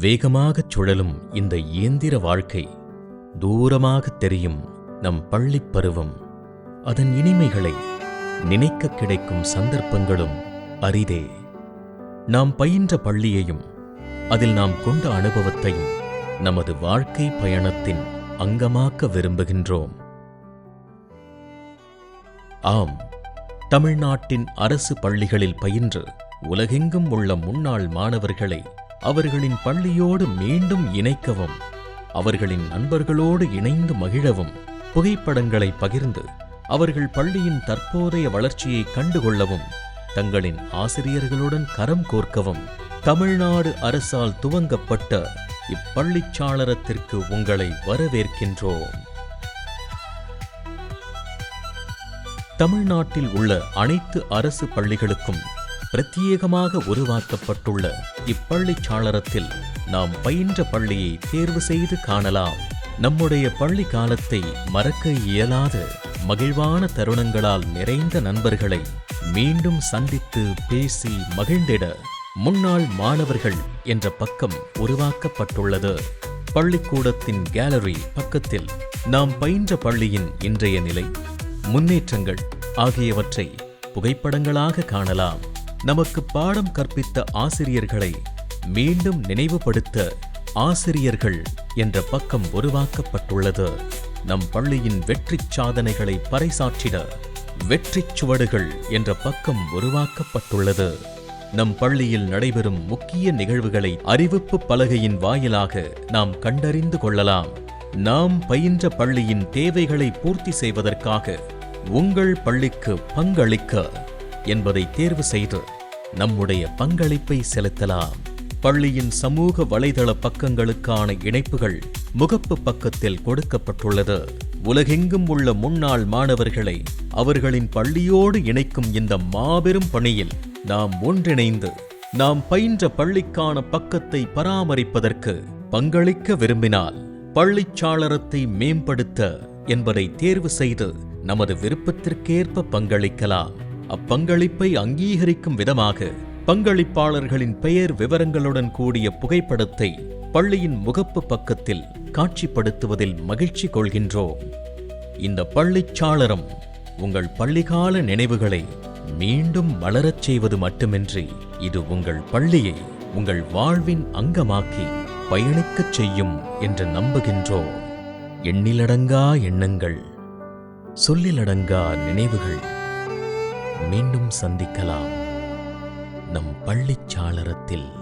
வேகமாகச் சுழலும் இந்த இயந்திர வாழ்க்கை தூரமாகத் தெரியும் நம் பள்ளிப் பருவம். அதன் இனிமைகளை நினைக்க கிடைக்கும் சந்தர்ப்பங்களும் அரிதே. நாம் பயின்ற பள்ளியையும் அதில் நாம் கொண்ட அனுபவத்தையும் நமது வாழ்க்கை பயணத்தின் அங்கமாக்க விரும்புகின்றோம். ஆம் தமிழ்நாட்டின் அரசு பள்ளிகளில் பயின்று உலகெங்கும் உள்ள முன்னாள் மாணவர்களை அவர்களின் பள்ளியோடு மீண்டும் இணைக்கவும் அவர்களின் நண்பர்களோடு இணைந்து மகிழவும் புகைப்படங்களை பகிர்ந்து அவர்கள் பள்ளியின் தற்போதைய வளர்ச்சியை கண்டுகொள்ளவும் தங்களின் ஆசிரியர்களுடன் கரம் கோர்க்கவும் தமிழ்நாடு அரசால் துவங்கப்பட்ட இப்பள்ளிச்சாளரத்திற்கு உங்களை வரவேற்கின்றோம். தமிழ்நாட்டில் உள்ள அனைத்து அரசு பள்ளிகளுக்கும் பிரத்யேகமாக உருவாக்கப்பட்டுள்ள இப்பள்ளிச்சாளரத்தில் நாம் பயின்ற பள்ளியை தேர்வு செய்து காணலாம். நம்முடைய பள்ளி காலத்தை மறக்க இயலாத மகிழ்வான தருணங்களால் நிறைந்த நண்பர்களை மீண்டும் சந்தித்து பேசி மகிழ்ந்திட முன்னாள் மாணவர்கள் என்ற பக்கம் உருவாக்கப்பட்டுள்ளது. பள்ளிக்கூடத்தின் கேலரி பக்கத்தில் நாம் பயின்ற பள்ளியின் இன்றைய நிலை. முன்னேற்றங்கள் ஆகியவற்றை புகைப்படங்களாக காணலாம். நமக்கு பாடம் கற்பித்த ஆசிரியர்களை மீண்டும் நினைவுபடுத்த ஆசிரியர்கள் என்ற பக்கம் உருவாக்கப்பட்டுள்ளது. நம் பள்ளியின் வெற்றிச் சாதனைகளை பறைசாற்றிட வெற்றிச் சுவடுகள் என்ற பக்கம் உருவாக்கப்பட்டுள்ளது. நம் பள்ளியில் நடைபெறும் முக்கிய நிகழ்வுகளை அறிவிப்பு பலகையின் வாயிலாக நாம் கண்டறிந்து கொள்ளலாம். நாம் பயின்ற பள்ளியின் தேவைகளை பூர்த்தி செய்வதற்காக உங்கள் பள்ளிக்கு பங்களிக்க என்பதை தேர்வு செய்து நம்முடைய பங்களிப்பை செலுத்தலாம். பள்ளியின் சமூக வலைதள பக்கங்களுக்கான இணைப்புகள் முகப்பு பக்கத்தில் கொடுக்கப்பட்டுள்ளது. உலகெங்கும் உள்ள முன்னாள் மாணவர்களை அவர்களின் பள்ளியோடு இணைக்கும் இந்த மாபெரும் பணியில் நாம் ஒன்றிணைந்து நாம் பயின்ற பள்ளிக்கான பக்கத்தை பராமரிப்பதற்கு பங்களிக்க விரும்பினால் பள்ளிச்சாளரத்தை மேம்படுத்த என்பதை தேர்வு செய்து நமது விருப்பத்திற்கேற்ப பங்களிக்கலாம். அப்பங்களிப்பை அங்கீகரிக்கும் விதமாக பங்களிப்பாளர்களின் பெயர் விவரங்களுடன் கூடிய புகைப்படத்தை பள்ளியின் முகப்பு பக்கத்தில் காட்சிப்படுத்துவதில் மகிழ்ச்சி கொள்கின்றோம். இந்த பள்ளிச்சாளரம் உங்கள் பள்ளிகால நினைவுகளை மீண்டும் வளரச் செய்வது மட்டுமின்றி இது உங்கள் பள்ளியை உங்கள் வாழ்வின் அங்கமாக்கி பயணிக்கச் செய்யும் என்று நம்புகின்றோம். எண்ணிலடங்கா எண்ணங்கள் சொல்லிலடங்கா நினைவுகள். மீண்டும் சந்திக்கலாம். நம் பள்ளிச்சாளரத்தில்